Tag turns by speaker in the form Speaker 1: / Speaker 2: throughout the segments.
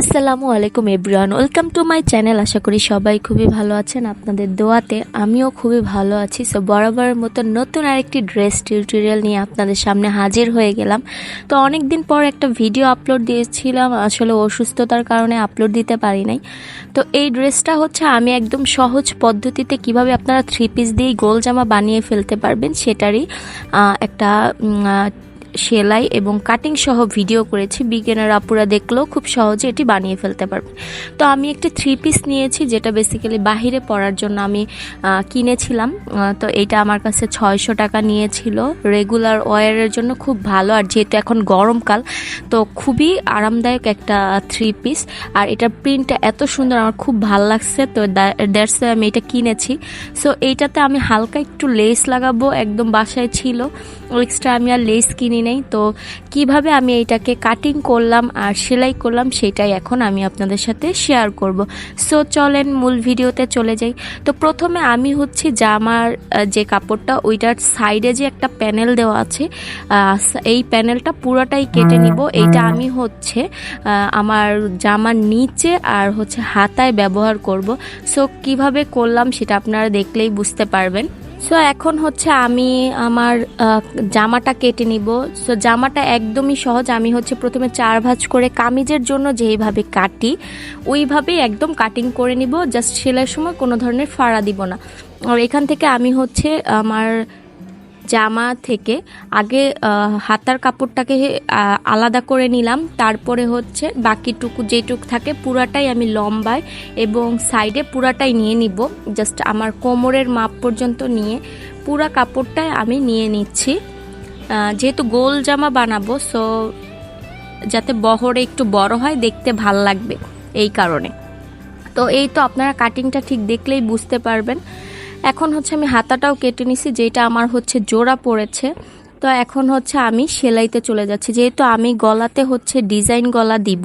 Speaker 1: আসসালামু আলাইকুম everyone, welcome to my channel. আশা করি সবাই খুবই ভালো আছেন আপনাদের দোয়াতে। আমিও খুবই ভালো আছি। সো বরাবরের মতো নতুন আরেকটি ড্রেস টিউটোরিয়াল নিয়ে আপনাদের সামনে হাজির হয়ে গেলাম। তো অনেক দিন পর একটা ভিডিও আপলোড দিয়েছিলাম। আসলে অসুস্থতার কারণে আপলোড দিতে পারি নাই। তো, এই ড্রেসটা হচ্ছে আমি একদম সহজ পদ্ধতিতে কীভাবে আপনারা থ্রি পিস দিয়ে গোল জামা বানিয়ে ফেলতে পারবেন সেটারই একটা সেলাই এবং কাটিং সহ ভিডিও করেছি। বিজ্ঞানের আপুরা দেখলেও খুব সহজে এটি বানিয়ে ফেলতে পারবে তো আমি একটি থ্রি পিস নিয়েছি, যেটা বেসিক্যালি বাহিরে পরার জন্য আমি কিনেছিলাম। তো এটা আমার কাছে ছয়শো টাকা নিয়েছিল। রেগুলার ওয়ারের জন্য খুব ভালো, আর যেহেতু এখন গরমকাল, তো খুবই আরামদায়ক একটা থ্রি পিস আর এটার প্রিন্টটা এত সুন্দর, আমার খুব ভালো লাগছে। তো দ্যাটস আমি এটা কিনেছি। সো এইটাতে আমি হালকা একটু লেস লাগাবো, একদম বাসায় ছিল। এক্সট্রা আমি আর লেস কিনি নেই। তো কীভাবে আমি এইটাকে কাটিং করলাম আর সেলাই করলাম সেটাই এখন আমি আপনাদের সাথে শেয়ার করব। সো চলেন মূল ভিডিওতে চলে যাই। তো প্রথমে আমি হচ্ছে জামার যে কাপড়টা ওইটার সাইডে যে একটা প্যানেল দেওয়া আছে এই প্যানেলটা পুরোটাই কেটে নিব। এইটা আমি হচ্ছে আমার জামার নিচে আর হচ্ছে হাতায় ব্যবহার করব। সো কীভাবে করলাম সেটা আপনারা দেখলেই বুঝতে পারবেন। সো এখন হচ্ছে আমি আমার জামাটা কেটে নিব। সো জামাটা একদমই সহজ। আমি হচ্ছে প্রথমে চার ভাঁজ করে কামিজের জন্য যেইভাবে কাটি, ওইভাবেই একদম কাটিং করে নিব। জাস্ট সেলাইয়ের সময় কোনো ধরনের ফাড়া দিব না। আর এখান থেকে আমি হচ্ছে আমার জামা থেকে আগে হাতার কাপড়টাকে আলাদা করে নিলাম। তারপরে হচ্ছে বাকিটুকু যেটুক থাকে পুরাটাই আমি লম্বায় এবং সাইডে পুরাটাই নিয়ে নিব। জাস্ট আমার কোমরের মাপ পর্যন্ত নিয়ে পুরা কাপড়টাই আমি নিয়ে নিচ্ছি। যেহেতু গোল জামা বানাবো, সো যাতে বহরে একটু বড় হয়, দেখতে ভালো লাগবে এই কারণে। তো এই তো আপনারা কাটিংটা ঠিক দেখলেই বুঝতে পারবেন। এখন হচ্ছে আমি হাতাটাও কেটে নিছি যেটা আমার হচ্ছে জোড়া পড়েছে। তো এখন হচ্ছে আমি সেলাইতে চলে যাচ্ছি, যেহেতু আমি গলাতে হচ্ছে ডিজাইন গলা দিব।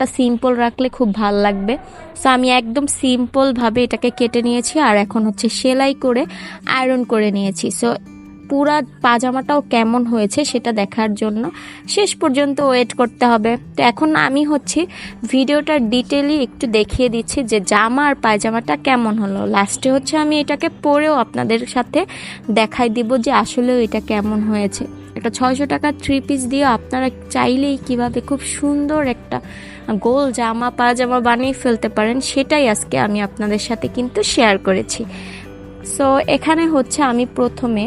Speaker 1: কালারটা সিম্পল রাখলে খুব ভালো লাগবে। সো আমি একদম সিম্পলভাবে এটাকে কেটে নিয়েছি আর এখন হচ্ছে সেলাই করে আয়রন করে নিয়েছি। সো পুরা পাজামাটাও কেমন হয়েছে সেটা দেখার জন্য। শেষ পর্যন্ত ওয়েট করতে হবে। তো এখন আমি হচ্ছে ভিডিওটার ডিটেলি একটু দেখিয়ে দিচ্ছি যে জামা আর পায়জামাটা কেমন হলো। লাস্টে হচ্ছে আমি এটাকে পরেও আপনাদের সাথে দেখাই দিব যে আসলেও এটা কেমন হয়েছে। একটা ছয়শো টাকা থ্রি পিস দিয়ে আপনারা চাইলেই কীভাবে খুব সুন্দর একটা গোল জামা, পাজামা বানিয়ে ফেলতে পারেন, সেটাই আজকে আমি আপনাদের সাথে কিন্তু শেয়ার করেছি। সো এখানে হচ্ছে আমি প্রথমে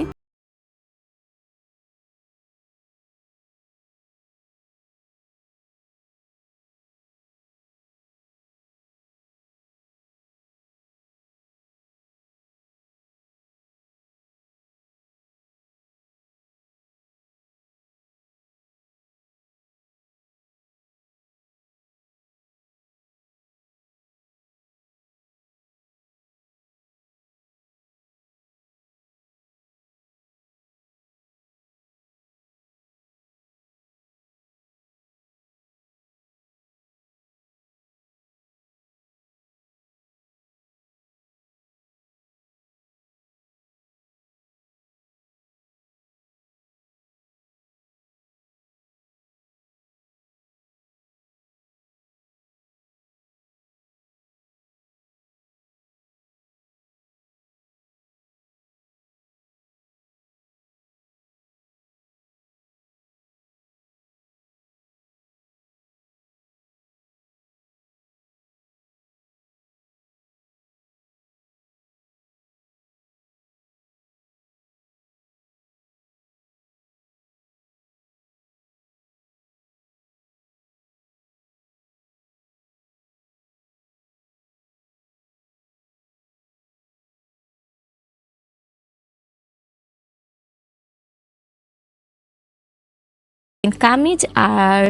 Speaker 1: কামিজ আর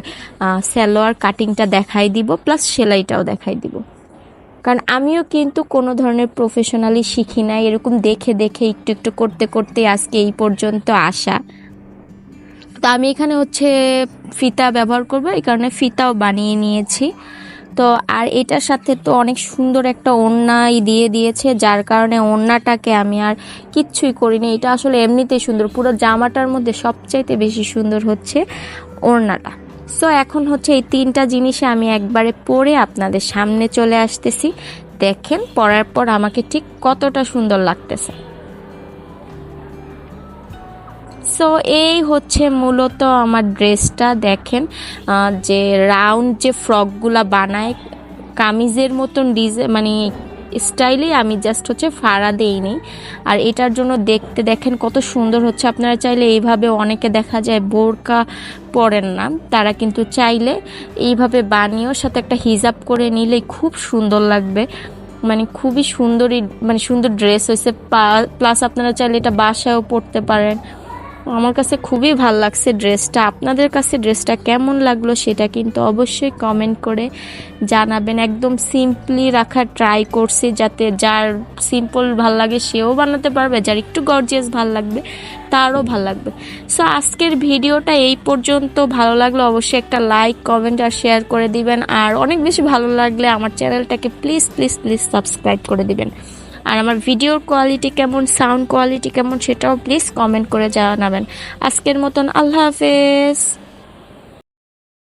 Speaker 1: সালোয়ার কাটিংটা দেখাই দিব প্লাস সেলাইটাও দেখাই দিব। কারণ আমিও কিন্তু কোনো ধরনের প্রফেশনালি শিখি নাই, এরকম দেখে দেখে একটু একটু করতে করতে আজকে এই পর্যন্ত আসা। তো আমি এখানে হচ্ছে ফিতা ব্যবহার করব, এই কারণে ফিতাও বানিয়ে নিয়েছি। তো আর এটার সাথে তো অনেক সুন্দর একটা ওড়নাই দিয়ে দিয়েছে, যার কারণে ওড়নাটাকে আমি আর কিচ্ছুই করিনি। এটা আসলে এমনিতেই সুন্দর, পুরো জামাটার মধ্যে সবচাইতে বেশি সুন্দর হচ্ছে ওড়নাটা। সো এখন হচ্ছে এই তিনটা জিনিসে আমি একবারে পরে আপনাদের সামনে চলে আসতেছি। দেখেন, পরার পর আমাকে ঠিক কতটা সুন্দর লাগতেছে। সো এই হচ্ছে মূলত আমার ড্রেসটা, দেখেন যে রাউন্ড যে ফ্রকগুলা বানায়, কামিজের মতন ডিজাইন মানে স্টাইলে আমি জাস্ট হচ্ছে ফাড়া দেইনি আর এটার জন্য দেখতে, দেখেন কত সুন্দর হচ্ছে। আপনারা চাইলে এইভাবে অনেকে দেখা যায় বোরকা পরেন না। তারা কিন্তু চাইলে এইভাবে বানিয়েও সাথে একটা হিজাব করে নিলেই খুব সুন্দর লাগবে। মানে খুবই সুন্দরই মানে সুন্দর ড্রেস হয়েছে। প্লাস আপনারা চাইলে এটা বাসায়ও পরতে পারেন। আমার কাছে খুবই ভালো লাগছে ড্রেসটা। আপনাদের কাছে ড্রেসটা কেমন লাগল সেটা কিন্তু অবশ্যই কমেন্ট করে জানাবেন। একদম সিম্পলি রাখার ট্রাই করছি যাতে যার সিম্পল ভালো লাগে সেও বানাতে পারবে, যার একটু গর্জিয়াস ভালো লাগবে, তারও ভালো লাগবে। সো আজকের ভিডিওটা এই পর্যন্ত। ভালো লাগলে অবশ্যই একটা লাইক কমেন্ট আর শেয়ার করে দিবেন। আর অনেক বেশি ভালো লাগলে আমার চ্যানেলটাকে প্লিজ প্লিজ প্লিজ সাবস্ক্রাইব করে দিবেন। আর আমার ভিডিওর কোয়ালিটি কেমন সাউন্ড কোয়ালিটি কেমন, সেটাও প্লিজ কমেন্ট করে জানাবেন। আজকের মতন আল্লাহ হাফেজ।